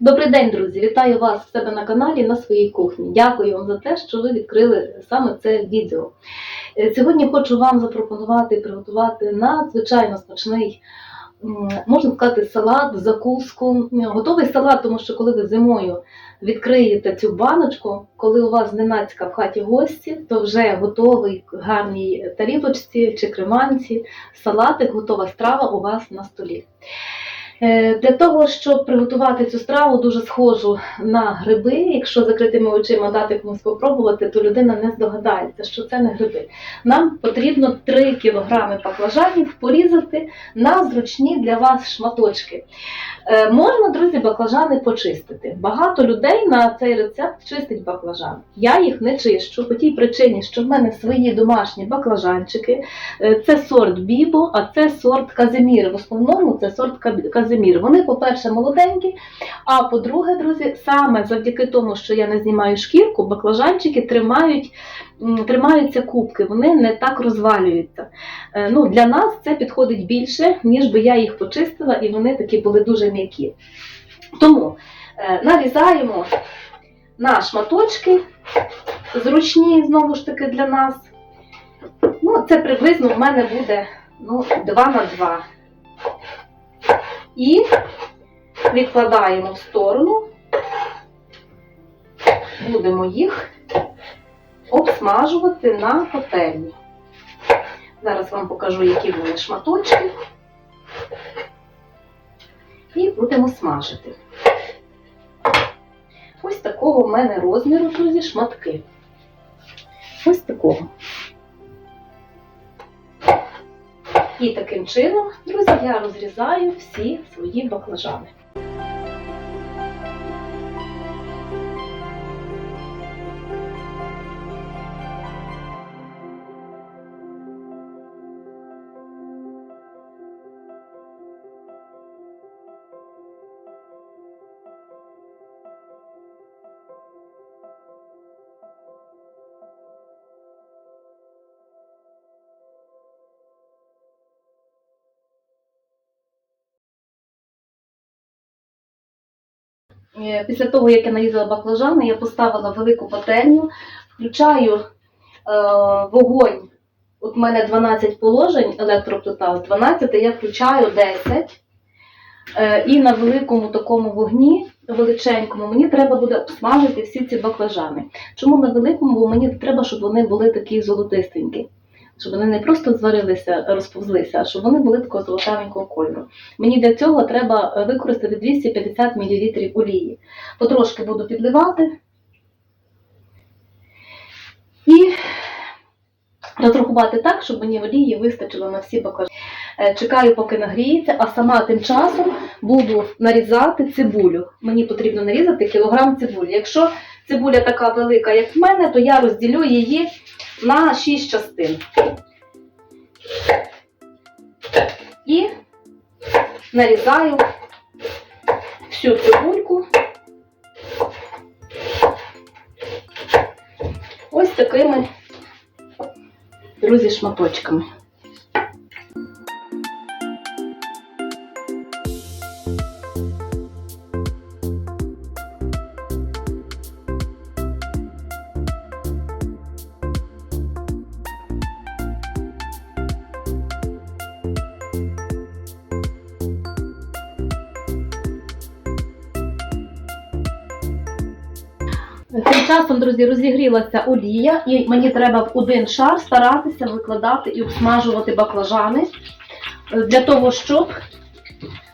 Добрий день, друзі! Вітаю вас в себе на каналі на своїй кухні. Дякую вам за те, що ви відкрили саме це відео. Е, Сьогодні хочу вам запропонувати приготувати надзвичайно смачний, можна сказати, салат, закуску. Готовий салат, тому що коли ви зимою відкриєте цю баночку, коли у вас зненацька в хаті гості, то вже готовий гарній тарілочці чи креманці, салатик, готова страва у вас на столі. Е, Для того, щоб приготувати цю страву, дуже схожу на гриби. Якщо закритими очима дати комусь спробувати, то людина не здогадається, що це не гриби. Нам потрібно 3 кг баклажанів порізати на зручні для вас шматочки. Е, Можна, друзі, баклажани почистити. Багато людей на цей рецепт чистить баклажан. Я їх не чищу по тій причині, що в мене свої домашні баклажанчики. Е, Це сорт Бібо, а це сорт Казимір. В основному це сорт Ка- Казимір. Вони, по-перше, молоденькі. А по-друге, друзі, саме завдяки тому, що я не знімаю шкірку, баклажанчики тримають, тримаються кубки, вони не так розвалюються. Е, Ну, для нас це підходить більше, ніж би я їх почистила, і вони такі були дуже м'які. Тому е, нарізаємо на шматочки, зручні знову ж таки для нас. Ну, це приблизно в мене буде ну, 2 на 2. І відкладаємо в сторону, будемо їх обсмажувати на пательні. Зараз вам покажу, які мене шматочки. І будемо смажити. Ось такого в мене розміру, друзі, шматки. Ось такого. І таким чином, друзі, я розрізаю всі свої баклажани. Після того, як я нарізала баклажани, я поставила велику пательню, включаю е, вогонь. От в мене 12 положень електроплита, 12 я включаю 10. Е, і на великому такому вогні, величенькому, мені треба буде обсмажити всі ці баклажани. Чому на великому? Бо мені треба, щоб вони були такі золотистенькі. Щоб вони не просто зварилися, розповзлися, а щоб вони були такого золотавенького кольору. Мені для цього треба е, використати 250 мл олії. Потрошки буду підливати і розрахувати так, щоб мені олії вистачило на всі баклажани. Е, Чекаю, поки нагріється, а сама тим часом буду нарізати цибулю. Мені потрібно нарізати кілограм цибулі. Якщо цибуля така велика, як в мене, то я розділю її на 6 частин. І нарізаю всю цибульку ось такими, друзі, шматочками. Тим часом, друзі, розігрілася олія, і мені треба в один шар старатися викладати і обсмажувати баклажани е, для того, щоб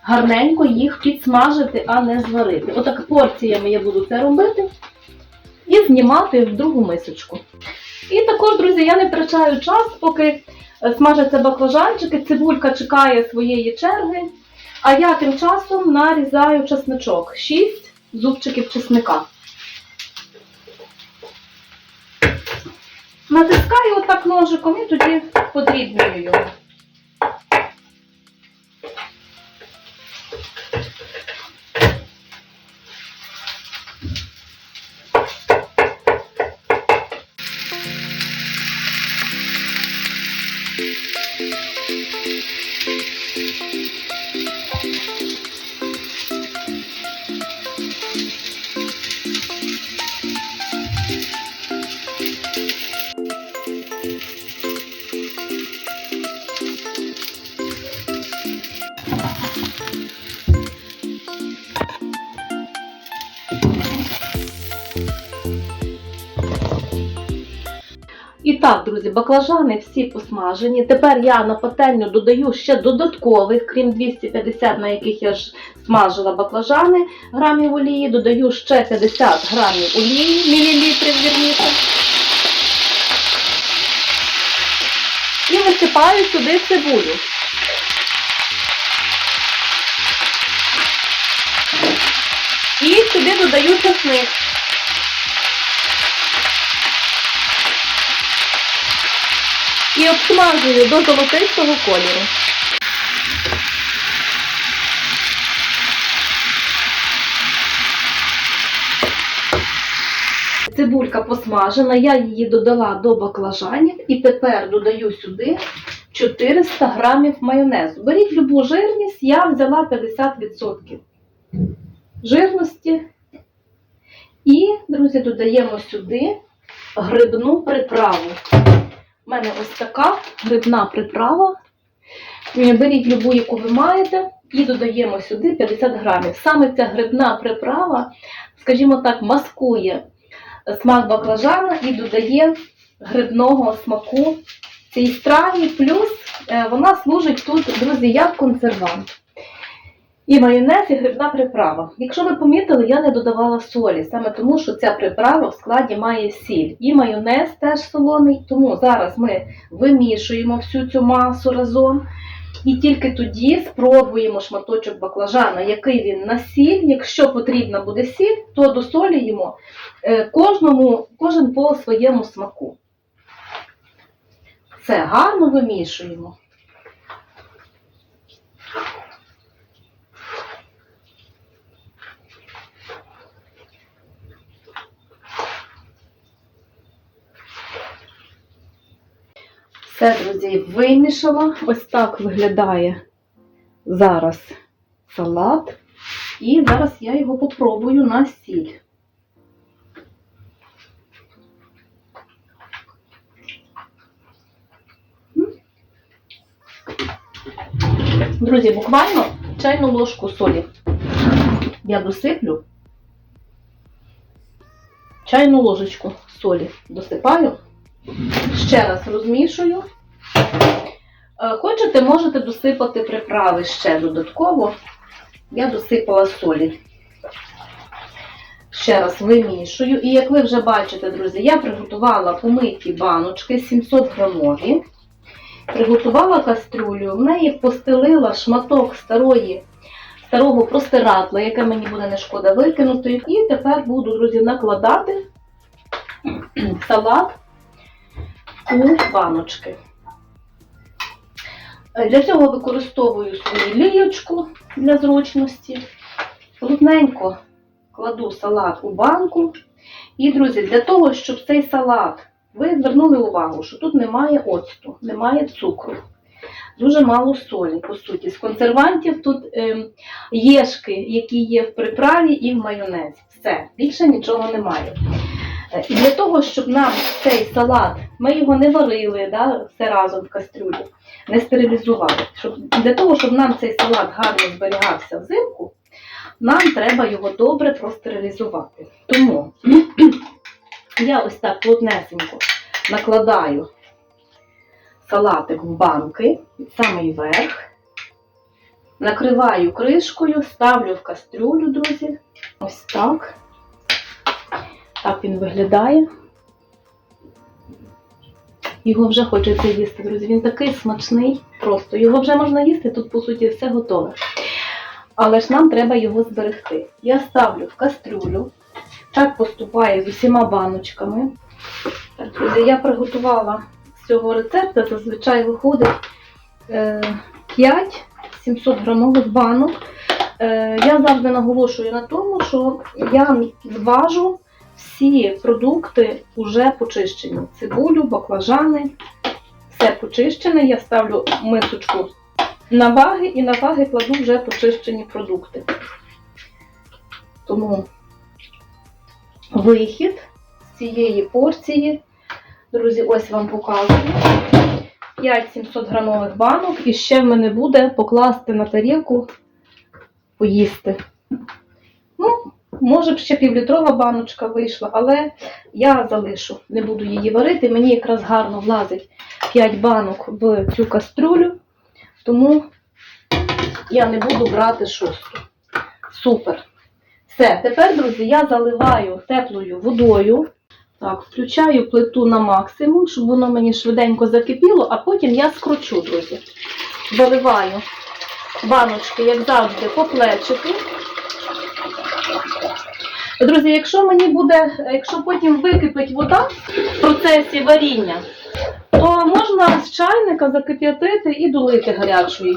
гарненько їх підсмажити, а не зварити. Отак порціями я буду це робити і знімати в другу мисочку. І також, друзі, я не втрачаю час, поки смажаться баклажанчики, цибулька чекає своєї черги, а я тим часом нарізаю чесночок. 6 зубчиків чесника. Натискаю отак ножиком і тоді подрібнюю його. Так, друзі, баклажани всі посмажені. Тепер я на пательню додаю ще додаткових, крім 250, на яких я ж смажила баклажани грамів олії, додаю ще 50 грамів олії, мілілітрів вірніше. І висипаю сюди цибулю. І сюди додаю чесник. І обсмажую до золотистого кольору. Цибулька посмажена, я її додала до баклажанів і тепер додаю сюди 400 грамів майонезу. Беріть любу жирність, я взяла 50% жирності. І, друзі, додаємо сюди грибну приправу. У мене ось така грибна приправа. Беріть любу, яку ви маєте, і додаємо сюди 50 грамів. Саме ця грибна приправа, скажімо так, маскує смак баклажана і додає грибного смаку цій страві. Плюс е, вона служить тут, друзі, як консервант. І майонез, і грибна приправа. Якщо ви помітили, я не додавала солі, саме тому, що ця приправа в складі має сіль. І майонез теж солоний. Тому зараз ми вимішуємо всю цю масу разом. І тільки тоді спробуємо шматочок баклажана, який він на сіль. Якщо потрібна буде сіль, то досолюємо е, кожному, кожен по своєму смаку. Це гарно вимішуємо. Все, друзі, вимішала. Ось так виглядає зараз салат. І зараз я його попробую на сіль. Друзі, буквально чайну ложку солі я досиплю. Чайну ложечку солі досипаю. Ще раз розмішую. Е, Хочете, можете досипати приправи ще додатково. Я досипала солі. Ще раз вимішую. І як ви вже бачите, друзі, я приготувала помиті баночки 700 грамові. Приготувала кастрюлю, в неї постелила шматок старої, старого простирадла, яке мені буде не шкода викинути. І тепер буду, друзі, накладати салат у баночки. Е, Для цього використовую свою лієчку для зручності. Плотненько кладу салат у банку. І, друзі, для того, щоб цей салат, ви звернули увагу, що тут немає оцту, немає цукру, дуже мало солі, по суті. З консервантів тут ем, єшки, які є в приправі і в майонезі. Все, більше нічого немає. Е, І для того, щоб нам цей салат, ми його не варили да, все разом в кастрюлі, не стерилізували. Щоб, для того, щоб нам цей салат гарно зберігався взимку, нам треба його добре простерилізувати. Тому я ось так плотнесенько накладаю салатик в банки самий верх, накриваю кришкою, ставлю в кастрюлю, друзі. Ось так. Так він виглядає. Його вже хочеться їсти, друзі. Він такий смачний, просто. Його вже можна їсти, тут, по суті, все готове. Але ж нам треба його зберегти. Я ставлю в кастрюлю. Так поступаю з усіма баночками. Так, друзі, я приготувала з цього рецепту, зазвичай виходить е, 5 700 грамових банок. Е, я завжди наголошую на тому, що я зважу всі продукти вже почищені. Цибулю, баклажани, все почищене. Я ставлю мисочку на ваги і на ваги кладу вже почищені продукти. Тому вихід з цієї порції, друзі, ось вам показую. 5-700 грамових банок, і ще в мене буде покласти на тарілку, поїсти. Ну, може б ще півлітрова баночка вийшла, але я залишу, не буду її варити. Мені якраз гарно влазить 5 банок в цю кастрюлю, тому я не буду брати шосту. Супер. Все, тепер, друзі, я заливаю теплою водою. Так, включаю плиту на максимум, щоб воно мені швиденько закипіло, а потім я скручу, друзі. Заливаю баночки, як завжди, по плечики. Друзі, якщо мені буде, якщо потім википить вода в процесі варіння, то можна з чайника закип'ятити і долити гарячої.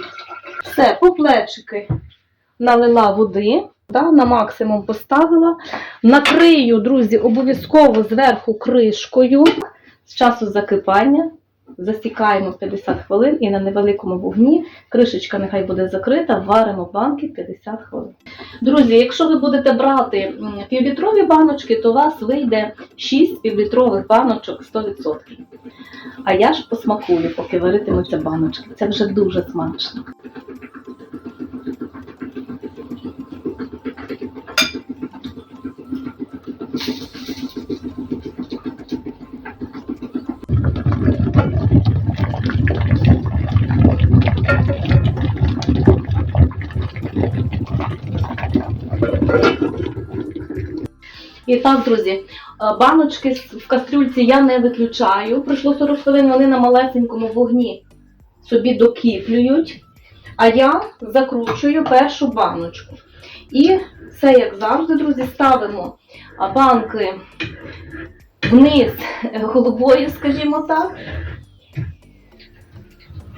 Все, по плечики налила води, да, на максимум поставила. Накрию, друзі, обов'язково зверху кришкою з часу закипання. Засікаємо 50 хвилин і на невеликому вогні кришечка нехай буде закрита, варимо банки 50 хвилин. Друзі, якщо ви будете брати півлітрові баночки, то у вас вийде 6 півлітрових баночок 100%. А я ж посмакую, поки варитимуться баночки. Це вже дуже смачно. І так, друзі, е, баночки в кастрюльці я не виключаю. Пройшло 40 хвилин, вони на малесенькому вогні собі докіплюють. А я закручую першу баночку. І все, як завжди, друзі, ставимо банки вниз головою, скажімо так.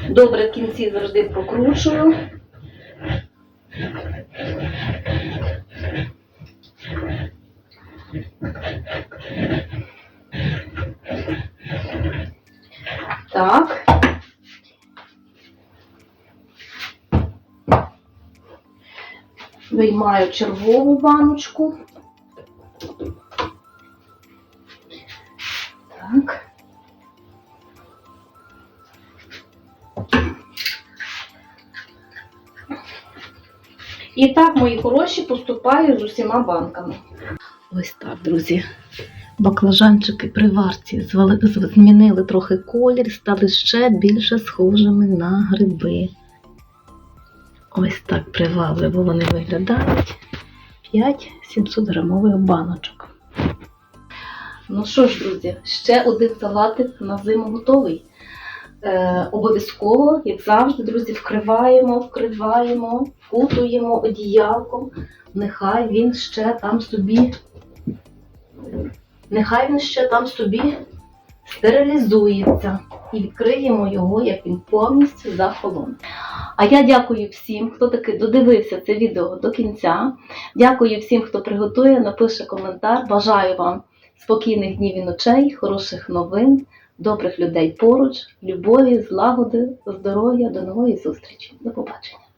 Добре, в кінці завжди прокручую. Так. Виймаю червову баночку. Так. І так, мої хороші, поступаю з усіма банками. Ось так, друзі. Баклажанчики при варці змінили трохи колір, стали ще більше схожими на гриби. Ось так привабливо вони виглядають. 5 700 грамових баночок. Ну що ж, друзі, ще один салатик на зиму готовий. Е, обов'язково, як завжди, друзі, вкриваємо, вкриваємо, вкутуємо одіялком. Нехай він ще там собі Нехай він ще там собі стерилізується і відкриємо його, як він повністю захолоне. А я дякую всім, хто таки додивився це відео до кінця. Дякую всім, хто приготує, напише коментар. Бажаю вам спокійних днів і ночей, хороших новин, добрих людей поруч, любові, злагоди, здоров'я. До нової зустрічі. До побачення.